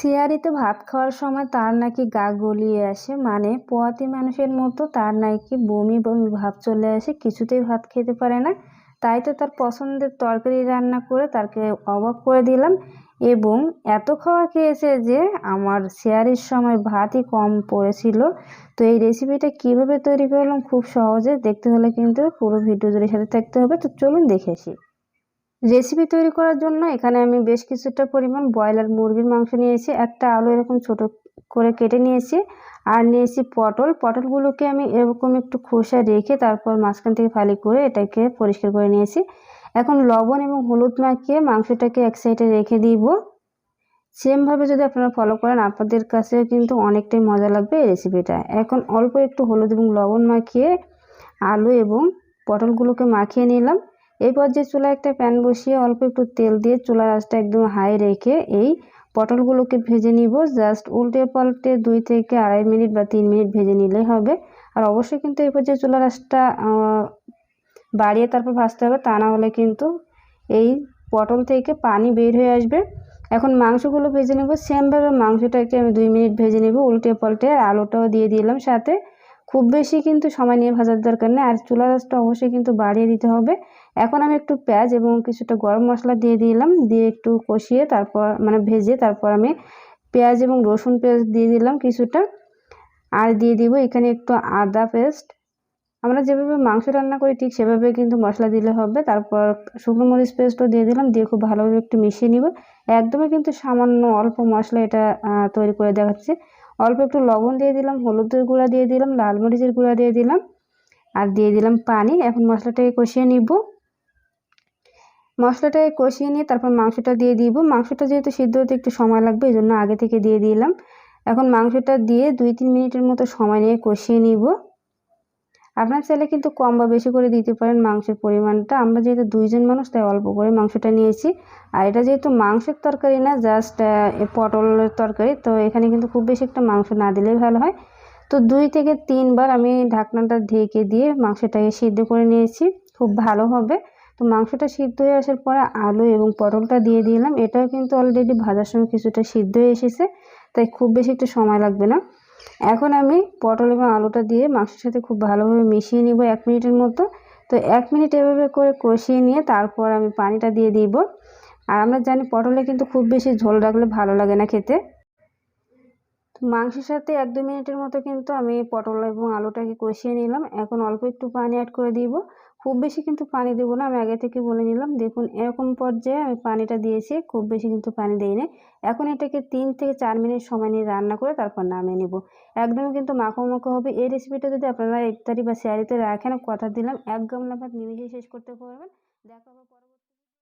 সিয়ারিতে ভাত খাওয়ার সময় তার নাকি গা গলিয়ে আসে। মানে পোয়াতি মানুষের মতো তার নাকি বমি বমি ভাব চলে আসে, কিছুতেই ভাত খেতে পারে না। তাই তো তার পছন্দের তরকারি রান্না করে তাকে অবাক করে দিলাম এবং এত খাওয়া খেয়েছে যে আমার শেয়ারের সময় ভাতই কম পড়েছিল। তো এই রেসিপিটা কীভাবে তৈরি করলাম খুব সহজে, দেখতে হলে কিন্তু পুরো ভিডিও জুড়ে সাথে থাকতে হবে। তো চলুন দেখে আসি। রেসিপি তৈরি করার জন্য এখানে আমি বেশ কিছুটা পরিমাণ ব্রয়লার মুরগির মাংস নিয়েছি, একটা আলু এরকম ছোট করে কেটে নিয়েছি, আর নিয়েছি পটল। পটলগুলোকে আমি এরকম একটু খোসা রেখে তারপর মাঝখান থেকে ফালি করে এটাকে পরিষ্কার করে নিয়েছি। এখন লবণ এবং হলুদ মাখিয়ে মাংসটাকে এক সাইডে রেখে দিব। সেমভাবে যদি আপনারা ফলো করেন, আপনাদের কাছে কিন্তু অনেকটাই মজা লাগবে এই রেসিপিটা এখন অল্প একটু হলুদ এবং লবণ মাখিয়ে আলু এবং পটলগুলোকে মাখিয়ে নিলাম। এই পর্যায়ে চুলায় একটা প্যান বসিয়ে অল্প একটু তেল দিয়ে চুলার আঁচটা একদম হাই রেখে এই পটলগুলোকে ভেজে নিব। জাস্ট উল্টে পাল্টে দুই থেকে আড়াই মিনিট বা তিন মিনিট ভেজে নিলেই হবে। আর অবশ্যই কিন্তু এই পর্যায়ে চুলার আঁচটা বাড়িয়ে তারপর ভাজতে হবে। তা না হলে কিন্তু এই পটল থেকে পানি বের হয়ে আসবে। এখন মাংসগুলো ভেজে নেব। সেমভাবে মাংসটাকে আমি দুই মিনিট ভেজে নেব। উল্টে পাল্টে আলুটাও দিয়ে দিলাম সাথে। খুব বেশি কিন্তু সময় নিয়ে ভাজার দরকার নেই। আর চুলা রাসটা অবশ্যই কিন্তু বাড়িয়ে দিতে হবে। এখন আমি একটু পেঁয়াজ এবং কিছুটা গরম মশলা দিয়ে দিলাম। দিয়ে একটু কষিয়ে তারপর মানে ভেজে তারপর আমি পেঁয়াজ এবং রসুন পেস্ট দিয়ে দিলাম কিছুটা। আর দিয়ে দিব এখানে একটু আদা পেস্ট। আমরা যেভাবে মাংস রান্না করি ঠিক সেভাবে কিন্তু মশলা দিলে হবে। তারপর শুকনো মরিচ পেস্টও দিয়ে দিলাম। দিয়ে খুব ভালোভাবে একটু মিশিয়ে নিব। একদমই কিন্তু সামান্য অল্প মশলা এটা তৈরি করে দেখাচ্ছে। অল্প একটু লবণ দিয়ে দিলাম, হলুদের গুঁড়া দিয়ে দিলাম, লাল মরিচের গুঁড়া দিয়ে দিলাম আর দিয়ে দিলাম পানি। এখন মশলাটাকে কষিয়ে নিব। মশলাটাকে কষিয়ে নিয়ে তারপর মাংসটা দিয়ে দিব। মাংসটা যেহেতু সিদ্ধ হতে একটু সময় লাগবে, এই জন্য আগে থেকে দিয়ে দিলাম। এখন মাংসটা দিয়ে দুই তিন মিনিটের মতো সময় নিয়ে কষিয়ে নিব। আপনার চাইলে কিন্তু কম বা বেশি করে দিতে পারেন মাংসের পরিমাণটা। আমরা যেহেতু দুইজন মানুষ, তাই অল্প করে মাংসটা নিয়েছি। আর এটা যেহেতু মাংসের তরকারি না জাস্ট পটলের তরকারি, তো এখানে কিন্তু খুব বেশি একটা মাংস না দিলেই ভালো হয়। তো দুই থেকে তিনবার আমি ঢাকনাটা ঢেকে দিয়ে মাংসটাকে সিদ্ধ করে নিয়েছি। খুব ভালো হবে। তো মাংসটা সিদ্ধ হয়ে আসার পরে আলু এবং পটলটা দিয়ে দিলাম। এটাও কিন্তু অলরেডি ভাজার সময় কিছুটা সিদ্ধ হয়ে এসেছে, তাই খুব বেশি একটু সময় লাগবে না। এখন আমি পটল এবং আলুটা দিয়ে মাংসের সাথে খুব ভালোভাবে মিশিয়ে নিব এক মিনিটের মতো। তো এক মিনিট এভাবে করে কষিয়ে নিয়ে তারপর আমি পানিটা দিয়ে দিব। আর আমরা জানি পটলে কিন্তু খুব বেশি ঝোল রাখলে ভালো লাগে না খেতে। মাংসের সাথে এক দু মিনিটের মতো কিন্তু আমি পটল এবং আলুটাকে কষিয়ে নিলাম। এখন অল্প একটু পানি অ্যাড করে দিব। খুব বেশি কিন্তু পানি দেবো না। আমি আগে থেকে বলে নিলাম, দেখুন এরকম পর্যায়ে আমি পানিটা দিয়েছি, খুব বেশি কিন্তু পানি দিই না এখন এটাকে তিন থেকে চার মিনিট সময় নিয়ে রান্না করে তারপর নামিয়ে নেব। একদমই কিন্তু মাখো মাখো হবে। এই রেসিপিটা যদি আপনারা ইফতারি বা শেয়ারিতে রাখেন, কথা দিলাম, এক গামলা ভাত নিমিশে শেষ করতে পারবেন। দেখা